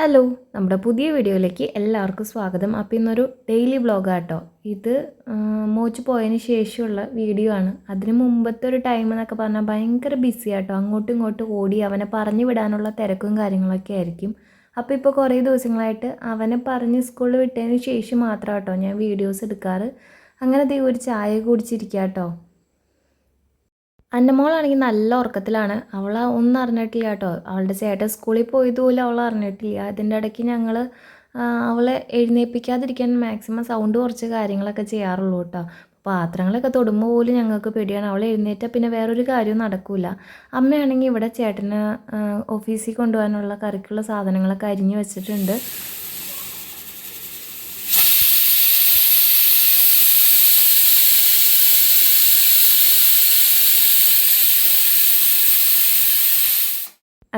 Hello നമ്മുടെ പുതിയ വീഡിയോയിലേക്ക് എല്ലാവർക്കും സ്വാഗതം. അപ്പോൾ ഇന്നൊരു ഡെയിലി വ്ളോഗാട്ടോ ഇത് മോച്ച് പോയതിന് ശേഷമുള്ള വീഡിയോ ആണ്. അതിന് മുമ്പത്തെ ഒരു ടൈം എന്നൊക്കെ പറഞ്ഞാൽ ഭയങ്കര ബിസി ആട്ടോ. അങ്ങോട്ടും ഇങ്ങോട്ടും ഓടി അവനെ പറഞ്ഞു വിടാനുള്ള തിരക്കും കാര്യങ്ങളൊക്കെ ആയിരിക്കും. അപ്പോൾ ഇപ്പോൾ കുറേ ദിവസങ്ങളായിട്ട് അവനെ പറഞ്ഞ് സ്കൂളിൽ വിട്ടതിന് ശേഷം മാത്രം കേട്ടോ ഞാൻ വീഡിയോസ് എടുക്കാറ്. അങ്ങനെ ദേ ഒരു ചായ കുടിച്ചിരിക്കുക കേട്ടോ അന്നമോളാണെങ്കിൽ നല്ല ഉറക്കത്തിലാണ്. അവൾ ഒന്നും അറിഞ്ഞിട്ടില്ല കേട്ടോ. അവളുടെ ചേട്ടൻ സ്കൂളിൽ പോയത് പോലും അവൾ അറിഞ്ഞിട്ടില്ല. അതിന്റെ ഇടയ്ക്ക് ഞങ്ങൾ അവളെ എഴുന്നേൽപ്പിക്കാതിരിക്കാൻ മാക്സിമം സൗണ്ട് കുറച്ച് കാര്യങ്ങളൊക്കെ ചെയ്യാറുള്ളൂ കേട്ടോ. പാത്രങ്ങളൊക്കെ തൊടുമ്പോൾ പോലും ഞങ്ങൾക്ക് പേടിയാണ്. അവൾ എഴുന്നേറ്റാൽ പിന്നെ വേറൊരു കാര്യവും നടക്കില്ല അമ്മയാണെങ്കിൽ ഇവിടെ ചേട്ടന് ഓഫീസിൽ കൊണ്ടുപോകാനുള്ള കറിക്കുള്ള സാധനങ്ങളൊക്കെ അരിഞ്ഞു വെച്ചിട്ടുണ്ട്.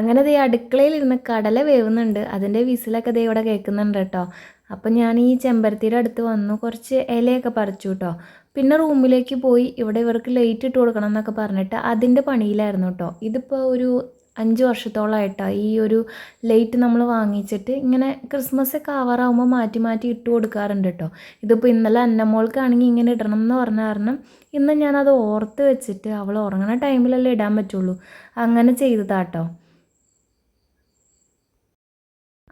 അങ്ങനെ ദേ അടുക്കളയിൽ ഇരുന്ന് കടല വേവുന്നുണ്ട്. അതിന്റെ വിസിലൊക്കെ ദേ ഇവിടെ കേൾക്കുന്നുണ്ട് കേട്ടോ. അപ്പം ഞാൻ ഈ ചെമ്പരത്തിയുടെ അടുത്ത് വന്നു. കുറച്ച് ഇലയൊക്കെ പറിച്ചു കേട്ടോ. പിന്നെ റൂമിലേക്ക് പോയി ഇവിടെ ഇവർക്ക് ലൈറ്റ് ഇട്ട് കൊടുക്കണം എന്നൊക്കെ പറഞ്ഞിട്ട് അതിന്റെ പണിയിലായിരുന്നു കേട്ടോ. ഇതിപ്പോൾ ഒരു അഞ്ച് വർഷത്തോളമായിട്ടോ ഈ ഒരു ലൈറ്റ് നമ്മൾ വാങ്ങിച്ചിട്ട് ഇങ്ങനെ ക്രിസ്മസ് ഒക്കെ ആവാറാവുമ്പോൾ മാറ്റി മാറ്റി ഇട്ട് കൊടുക്കാറുണ്ട് കേട്ടോ. ഇതിപ്പോൾ ഇന്നലെ അന്നമോൾക്കാണെങ്കിൽ ഇങ്ങനെ ഇടണം എന്ന് പറഞ്ഞ കാരണം ഇന്ന് ഞാനത് ഓർത്ത് വെച്ചിട്ട് അവൾ ഉറങ്ങണ ടൈമിലല്ലേ ഇടാൻ പറ്റുള്ളൂ. അങ്ങനെ ചെയ്തതാട്ടോ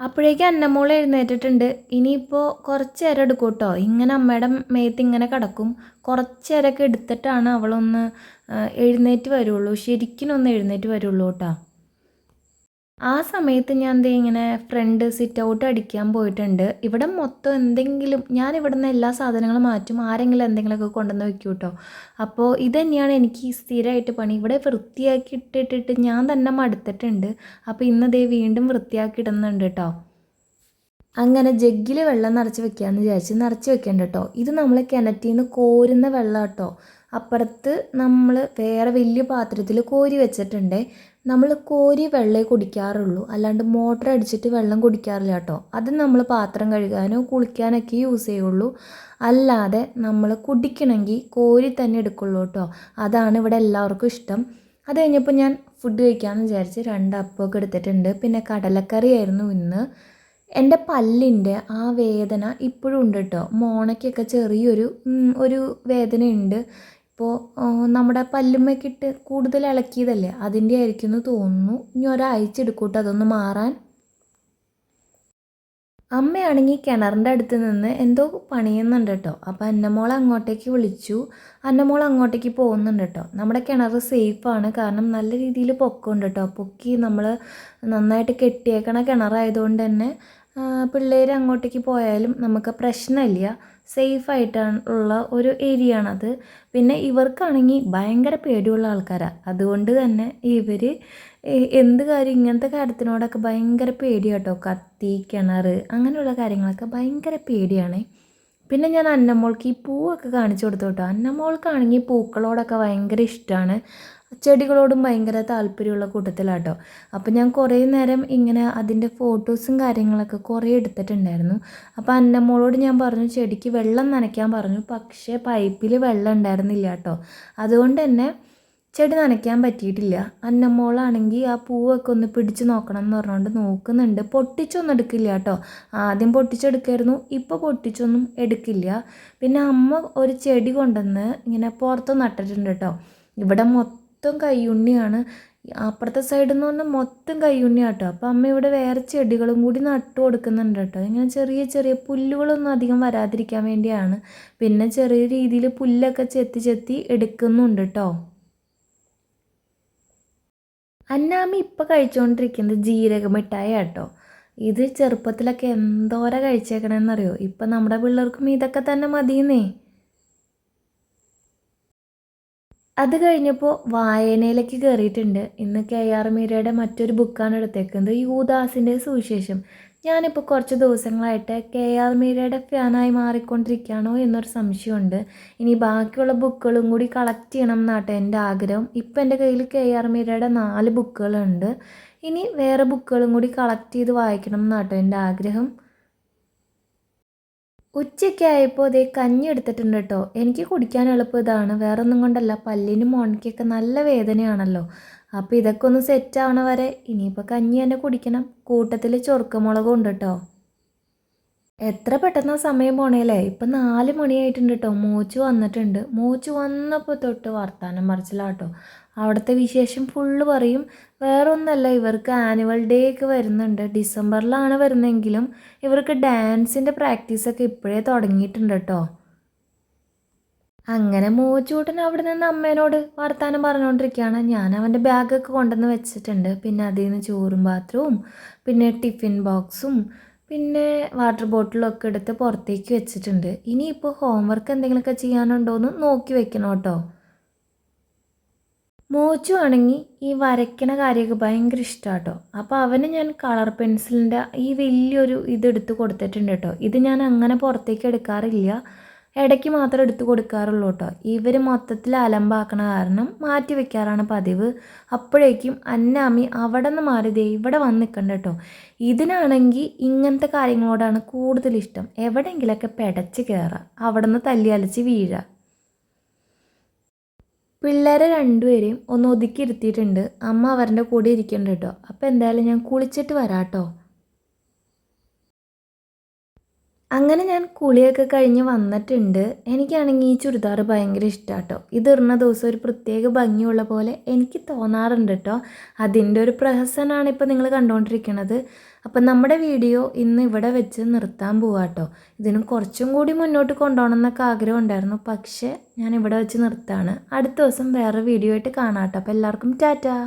അപ്പോഴേക്കും അന്നമോൾ എഴുന്നേറ്റിട്ടുണ്ട്. ഇനിയിപ്പോൾ കുറച്ച് നേരം എടുക്കും കേട്ടോ ഇങ്ങനെ അമ്മയുടെ മേത്ത് ഇങ്ങനെ കിടക്കും. കുറച്ച് നേരമൊക്കെ എടുത്തിട്ടാണ് അവളൊന്ന് എഴുന്നേറ്റ് വരുള്ളൂ. ശരിക്കും ഒന്ന് എഴുന്നേറ്റ് വരുള്ളൂ കേട്ടോ. ആ സമയത്ത് ഞാൻ ദേ ഇങ്ങനെ ഫ്രണ്ട് സിറ്റ് ഔട്ട് അടിക്കാൻ പോയിട്ടുണ്ട്. ഇവിടെ മൊത്തം എന്തെങ്കിലും ഞാൻ ഇവിടെ നിന്ന് എല്ലാ സാധനങ്ങളും മാറ്റും. ആരെങ്കിലും എന്തെങ്കിലുമൊക്കെ കൊണ്ടുവന്ന് വെക്കും കേട്ടോ അപ്പോൾ ഇത് തന്നെയാണ് എനിക്ക് സ്ഥിരമായിട്ട് പണി. ഇവിടെ വൃത്തിയാക്കി ഇട്ടിട്ടിട്ട് ഞാൻ തന്നെ മടുത്തിട്ടുണ്ട്. അപ്പോൾ ഇന്ന് ദേ വീണ്ടും വൃത്തിയാക്കി ഇടുന്നുണ്ട് കേട്ടോ അങ്ങനെ ജഗ്ഗിൽ വെള്ളം നിറച്ച് വെക്കുകയെന്ന് വിചാരിച്ച് നിറച്ച് വെക്കേണ്ട കേട്ടോ ഇത് നമ്മൾ കിണറ്റിൽ നിന്ന് കോരുന്ന വെള്ളം കേട്ടോ അപ്പുറത്ത് നമ്മൾ വേറെ വലിയ പാത്രത്തിൽ കോരി വെച്ചിട്ടുണ്ട്. നമ്മൾ കോരി വെള്ളമേ കുടിക്കാറുള്ളൂ. അല്ലാണ്ട് മോട്ടർ അടിച്ചിട്ട് വെള്ളം കുടിക്കാറില്ല കേട്ടോ അത് നമ്മൾ പാത്രം കഴുകാനോ കുളിക്കാനൊക്കെ യൂസ് ചെയ്യുള്ളൂ. അല്ലാതെ നമ്മൾ കുടിക്കണമെങ്കിൽ കോരി തന്നെ എടുക്കുള്ളൂ കേട്ടോ അതാണ് ഇവിടെ എല്ലാവർക്കും ഇഷ്ടം. അത് കഴിഞ്ഞപ്പോൾ ഞാൻ ഫുഡ് കഴിക്കാമെന്ന് വിചാരിച്ച് രണ്ട് അപ്പമൊക്കെ എടുത്തിട്ടുണ്ട്. പിന്നെ കടലക്കറിയായിരുന്നു ഇന്ന്. എന്റെ പല്ലിന്റെ ആ വേദന ഇപ്പോഴും ഉണ്ട് കേട്ടോ. മോണയ്ക്കൊക്കെ ചെറിയൊരു ഒരു വേദനയുണ്ട്. ഇപ്പോൾ നമ്മുടെ പല്ലുമ്മയ്ക്കിട്ട് കൂടുതൽ ഇളക്കിയതല്ലേ? അതിന്റെ ആയിരിക്കും എന്ന് തോന്നുന്നു. ഇനി ഒരാഴ്ച എടുക്കൂട്ടോ കേട്ടോ അതൊന്ന് മാറാൻ. അമ്മയാണെങ്കിൽ കിണറിന്റെ അടുത്ത് നിന്ന് എന്തോ പണിയുന്നുണ്ട് കേട്ടോ. അപ്പോൾ അന്നമോൾ അങ്ങോട്ടേക്ക് വിളിച്ചു. അന്നമോൾ അങ്ങോട്ടേക്ക് പോകുന്നുണ്ട് കേട്ടോ. നമ്മുടെ കിണർ സേഫാണ് കാരണം നല്ല രീതിയിൽ പൊക്കമുണ്ട് കേട്ടോ. പൊക്കി നമ്മൾ നന്നായിട്ട് കെട്ടിയേക്കണ കിണറായതുകൊണ്ട് തന്നെ പിള്ളേർ അങ്ങോട്ടേക്ക് പോയാലും നമുക്ക് പ്രശ്നമില്ല. സേഫായിട്ടുള്ള ഒരു ഏരിയ ആണത് പിന്നെ ഇവർക്കാണെങ്കിൽ ഭയങ്കര പേടിയുള്ള ആൾക്കാരാണ് അതുകൊണ്ട് തന്നെ ഇവർ എന്ത് കാര്യം ഇങ്ങനത്തെ കാര്യത്തിനോടൊക്കെ ഭയങ്കര പേടിയാട്ടോ. കത്തി കിണർ അങ്ങനെയുള്ള കാര്യങ്ങളൊക്കെ ഭയങ്കര പേടിയാണ്. പിന്നെ ഞാൻ അന്നമ്മോൾക്ക് ഈ പൂവൊക്കെ കാണിച്ചു കൊടുത്തു കേട്ടോ അന്നമ്മോൾക്കാണെങ്കിൽ പൂക്കളോടൊക്കെ ഭയങ്കര ഇഷ്ടമാണ് ചെടികളോടും ഭയങ്കര താല്പര്യമുള്ള കൂട്ടത്തിലാട്ടോ. അപ്പോൾ ഞാൻ കുറേ നേരം ഇങ്ങനെ അതിന്റെ ഫോട്ടോസും കാര്യങ്ങളൊക്കെ കുറേ എടുത്തിട്ടുണ്ടായിരുന്നു. അപ്പോൾ അന്നമ്മോളോട് ഞാൻ പറഞ്ഞു ചെടിക്ക് വെള്ളം നനയ്ക്കാൻ പറഞ്ഞു പക്ഷേ പൈപ്പിൽ വെള്ളം ഉണ്ടായിരുന്നില്ല കേട്ടോ അതുകൊണ്ട് തന്നെ ചെടി നനയ്ക്കാൻ പറ്റിയിട്ടില്ല. അന്നമ്മോളാണെങ്കിൽ ആ പൂവൊക്കെ ഒന്ന് പിടിച്ച് നോക്കണം എന്ന് പറഞ്ഞുകൊണ്ട് നോക്കുന്നുണ്ട്. പൊട്ടിച്ചൊന്നും എടുക്കില്ല കേട്ടോ ആദ്യം പൊട്ടിച്ചെടുക്കായിരുന്നു ഇപ്പോൾ പൊട്ടിച്ചൊന്നും എടുക്കില്ല. പിന്നെ അമ്മ ഒരു ചെടി കൊണ്ടുവന്ന് ഇങ്ങനെ പുറത്ത് നട്ടിട്ടുണ്ട് കേട്ടോ ഇവിടെ മൊത്തം കയ്യുണ്ണിയാണ് അപ്പുറത്തെ സൈഡിൽ നിന്ന് പറഞ്ഞാൽ മൊത്തം കയ്യുണ്ണി കേട്ടോ അപ്പോൾ അമ്മ ഇവിടെ വേറെ ചെടികളും കൂടി നട്ടു കൊടുക്കുന്നുണ്ട് കേട്ടോ ഇങ്ങനെ ചെറിയ ചെറിയ പുല്ലുകളൊന്നും അധികം വരാതിരിക്കാൻ വേണ്ടിയാണ്. പിന്നെ ചെറിയ രീതിയിൽ പുല്ലൊക്കെ ചെത്തി ചെത്തി എടുക്കുന്നുണ്ട് കേട്ടോ അന്നാമി ഇപ്പം കഴിച്ചുകൊണ്ടിരിക്കുന്നത് ജീരക മിഠായി കേട്ടോ ഇത് ചെറുപ്പത്തിലൊക്കെ എന്തോര കഴിച്ചേക്കണമെന്നറിയോ ഇപ്പം നമ്മുടെ പിള്ളേർക്കും ഇതൊക്കെ തന്നെ മതിയെന്നേ. അത് കഴിഞ്ഞപ്പോൾ വായനയിലേക്ക് കയറിയിട്ടുണ്ട് ഇന്ന് കെ ആർ മീരയുടെ മറ്റൊരു ബുക്കാണ് എടുത്തേക്കുന്നത്. യൂദാസിന്റെ സുവിശേഷം. ഞാനിപ്പോൾ കുറച്ച് ദിവസങ്ങളായിട്ട് കെ ആർ മീരയുടെ ഫാനായി മാറിക്കൊണ്ടിരിക്കുകയാണോ എന്നൊരു സംശയമുണ്ട്. ഇനി ബാക്കിയുള്ള ബുക്കുകളും കൂടി കളക്ട് ചെയ്യണം എന്നാട്ടെ എന്റെ ആഗ്രഹം. ഇപ്പം എന്റെ കയ്യിൽ കെ ആർ മീരയുടെ നാല് ബുക്കുകളുണ്ട് ഇനി വേറെ ബുക്കുകളും കൂടി കളക്ട് ചെയ്ത് വായിക്കണം എന്നാട്ടോ എന്റെ ആഗ്രഹം. ഉച്ചയ്ക്ക് ഇതേ കഞ്ഞി എടുത്തിട്ടുണ്ട് കേട്ടോ. എനിക്ക് കുടിക്കാൻ എളുപ്പം ഇതാണ്. വേറൊന്നും കൊണ്ടല്ല. പല്ലിനും മോണയ്ക്കൊക്കെ നല്ല വേദനയാണല്ലോ. അപ്പോൾ ഇതൊക്കെ ഒന്ന് സെറ്റ് ആവണ വരെ ഇനിയിപ്പോൾ കഞ്ഞി തന്നെ കുടിക്കണം. കൂട്ടത്തിൽ ചൊറുക്കമുളകും ഉണ്ട് കേട്ടോ. എത്ര പെട്ടെന്ന് സമയം പോണേലേ? ഇപ്പം നാല് മണിയായിട്ടുണ്ട് കേട്ടോ മോച്ചു വന്നിട്ടുണ്ട്. മോച്ചു വന്നപ്പോൾ തൊട്ട് വർത്താനം മറിച്ചിലാട്ടോ അവിടുത്തെ വിശേഷം ഫുള്ള് പറയും. വേറൊന്നല്ല ഇവർക്ക് ആനുവൽ ഡേ ഒക്കെ വരുന്നുണ്ട്. ഡിസംബറിലാണ് വരുന്നതെങ്കിലും ഇവർക്ക് ഡാൻസിന്റെ പ്രാക്ടീസൊക്കെ ഇപ്പോഴേ തുടങ്ങിയിട്ടുണ്ട് കേട്ടോ അങ്ങനെ മൂച്ചൂട്ടൻ അവിടെ നിന്ന് അമ്മേനോട് വർത്താനം പറഞ്ഞുകൊണ്ടിരിക്കുകയാണ് ഞാൻ അവന്റെ ബാഗൊക്കെ കൊണ്ടുവന്ന് വെച്ചിട്ടുണ്ട്. പിന്നെ അതിൽ നിന്ന് ചോറും പാത്രവും പിന്നെ ടിഫിൻ ബോക്സും പിന്നെ വാട്ടർ ബോട്ടിലും ഒക്കെ എടുത്ത് പുറത്തേക്ക് വെച്ചിട്ടുണ്ട്. ഇനിയിപ്പോൾ ഹോംവർക്ക് എന്തെങ്കിലുമൊക്കെ ചെയ്യാനുണ്ടോ എന്ന് നോക്കി വെക്കണം കേട്ടോ. മോച്ചു ആണെങ്കിൽ ഈ വരയ്ക്കണ കാര്യമൊക്കെ ഭയങ്കര ഇഷ്ടമാണ് കേട്ടോ. അപ്പോൾ അവന് ഞാൻ കളർ പെൻസിലിന്റെ ഈ വലിയൊരു ഇതെടുത്ത് കൊടുത്തിട്ടുണ്ട് കേട്ടോ. ഇത് ഞാൻ അങ്ങനെ പുറത്തേക്ക് എടുക്കാറില്ല. ഇടയ്ക്ക് മാത്രം എടുത്തു കൊടുക്കാറുള്ളൂ കേട്ടോ. ഇവർ മൊത്തത്തിൽ അലമ്പാക്കണ കാരണം മാറ്റി വെക്കാറാണ് പതിവ്. അപ്പോഴേക്കും അന്നാമി അവിടെ നിന്ന് മാറി ദേ ഇവിടെ വന്ന് നിൽക്കണ്ട കേട്ടോ. ഇതിനാണെങ്കിൽ ഇങ്ങനത്തെ കാര്യങ്ങളോടാണ് കൂടുതൽ ഇഷ്ടം. എവിടെയെങ്കിലൊക്കെ പെടച്ച് കയറുക അവിടെ നിന്ന് തല്ലി അലച്ച് വീഴുക പിള്ളേരെ രണ്ടുപേരെയും ഒന്ന് ഒതുക്കി ഇരുത്തിയിട്ടുണ്ട്. അമ്മ അവരുടെ കൂടെ ഇരിക്കേണ്ട കേട്ടോ. അപ്പോൾ എന്തായാലും ഞാൻ കുളിച്ചിട്ട് വരാം കേട്ടോ അങ്ങനെ ഞാൻ കുളിയൊക്കെ കഴിഞ്ഞ് വന്നിട്ടുണ്ട്. എനിക്കാണെങ്കിൽ ഈ ചുരിദാർ ഭയങ്കര ഇഷ്ടമാണ് കേട്ടോ ഇതിടുന്ന ദിവസം ഒരു പ്രത്യേക ഭംഗിയുള്ള പോലെ എനിക്ക് തോന്നാറുണ്ട് കേട്ടോ അതിന്റെ ഒരു പ്രഹസനാണ് ഇപ്പോൾ നിങ്ങൾ കണ്ടുകൊണ്ടിരിക്കുന്നത് അപ്പം നമ്മുടെ വീഡിയോ ഇന്ന് ഇവിടെ വെച്ച് നിർത്താൻ പോവാം കേട്ടോ ഇതിനും കുറച്ചും കൂടി മുന്നോട്ട് കൊണ്ടുപോകണം എന്നൊക്കെ ആഗ്രഹം ഉണ്ടായിരുന്നു. പക്ഷേ ഞാൻ ഇവിടെ വെച്ച് നിർത്താണ്. അടുത്ത ദിവസം വേറെ വീഡിയോ ആയിട്ട് കാണാം കേട്ടോ അപ്പോൾ എല്ലാവർക്കും ടാറ്റാ.